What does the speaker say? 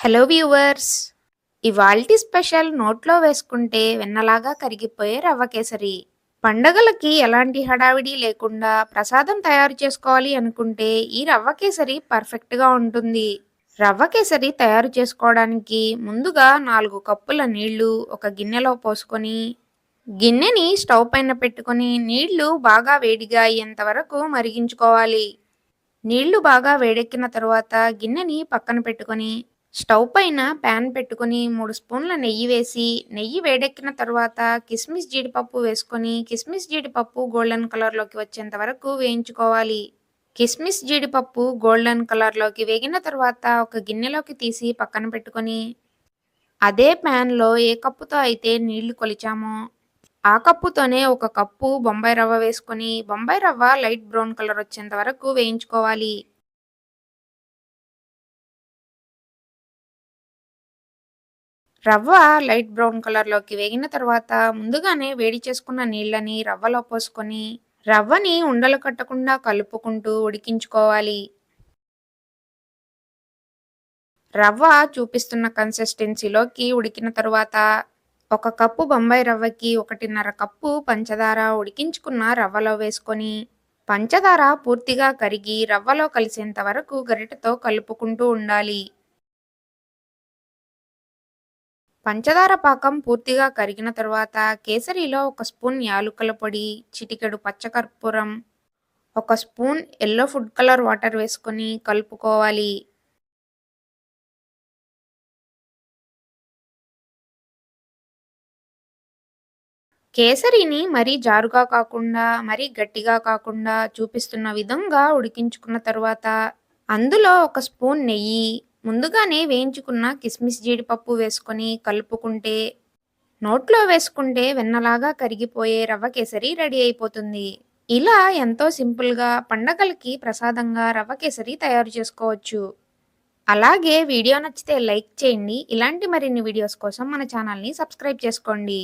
Hello viewers ఇవాల్టి special నోట్లో వేసుకుంటే వెన్నలాగా కరిగిపోయే రవ్వ కేసరి. పండగలకి ఎలాంటి హడావిడి లేకుండా ప్రసాదం తయారు చేసుకోవాలి అనుకుంటే ఈ రవ్వ కేసరి పర్ఫెక్ట్గా ఉంటుంది. రవ్వ కేసరి తయారు చేసుకోవడానికి ముందుగా నాలుగు కప్పుల నీళ్ళు ఒక గిన్నెలో పోసుకొని గిన్నెని స్టవ్ పైన పెట్టుకొని నీళ్ళు బాగా వేడిగా అయ్యేంత వరకు మరిగించుకోవాలి. నీళ్ళు బాగా వేడెక్కిన తర్వాత గిన్నెని పక్కన పెట్టుకొని స్టవ్ పైన ప్యాన్ పెట్టుకొని మూడు స్పూన్ల నెయ్యి వేసి నెయ్యి వేడెక్కిన తర్వాత కిస్మిస్ జీడిపప్పు వేసుకొని కిస్మిస్ జీడిపప్పు గోల్డెన్ కలర్లోకి వచ్చేంత వరకు వేయించుకోవాలి. కిస్మిస్ జీడిపప్పు గోల్డెన్ కలర్లోకి వేగిన తర్వాత ఒక గిన్నెలోకి తీసి పక్కన పెట్టుకొని అదే ప్యాన్లో ఏ కప్పుతో అయితే నీళ్ళు కొలిచామో ఆ కప్పుతోనే ఒక కప్పు బొంబాయి రవ్వ వేసుకొని బొంబాయి రవ్వ లైట్ బ్రౌన్ కలర్ వచ్చేంత వరకు వేయించుకోవాలి. రవ్వ లైట్ బ్రౌన్ కలర్లోకి వేగిన తర్వాత ముందుగానే వేడి చేసుకున్న నీళ్ళని రవ్వలో పోసుకొని రవ్వని ఉండలు కట్టకుండా కలుపుకుంటూ ఉడికించుకోవాలి. రవ్వ చూపిస్తున్న కన్సిస్టెన్సీలోకి ఉడికిన తరువాత ఒక కప్పు బొంబాయి రవ్వకి ఒకటిన్నర కప్పు పంచదార ఉడికించుకున్న రవ్వలో వేసుకొని పంచదార పూర్తిగా కరిగి రవ్వలో కలిసేంత వరకు గరిటతో కలుపుకుంటూ ఉండాలి. పంచదార పాకం పూర్తిగా కరిగిన తర్వాత కేసరిలో ఒక స్పూన్ యాలుకల పొడి చిటికెడు పచ్చకర్పూరం ఒక spoon yellow food colour water వేసుకొని కలుపుకోవాలి. కేసరిని మరీ జారుగా కాకుండా మరీ గట్టిగా కాకుండా చూపిస్తున్న విధంగా ఉడికించుకున్న తర్వాత అందులో ఒక స్పూన్ నెయ్యి ముందుగానే వేయించుకున్న కిస్మిస్ జీడిపప్పు వేసుకొని కలుపుకుంటే నోట్లో వేసుకుంటే వెన్నలాగా కరిగిపోయే రవ్వ కేసరి రెడీ అయిపోతుంది. ఇలా ఎంతో సింపుల్గా పండగలకి ప్రసాదంగా రవ్వ కేసరి తయారు చేసుకోవచ్చు. అలాగే వీడియో నచ్చితే లైక్ చేయండి. ఇలాంటి మరిన్ని వీడియోస్ కోసం మన ఛానల్ని సబ్స్క్రైబ్ చేసుకోండి.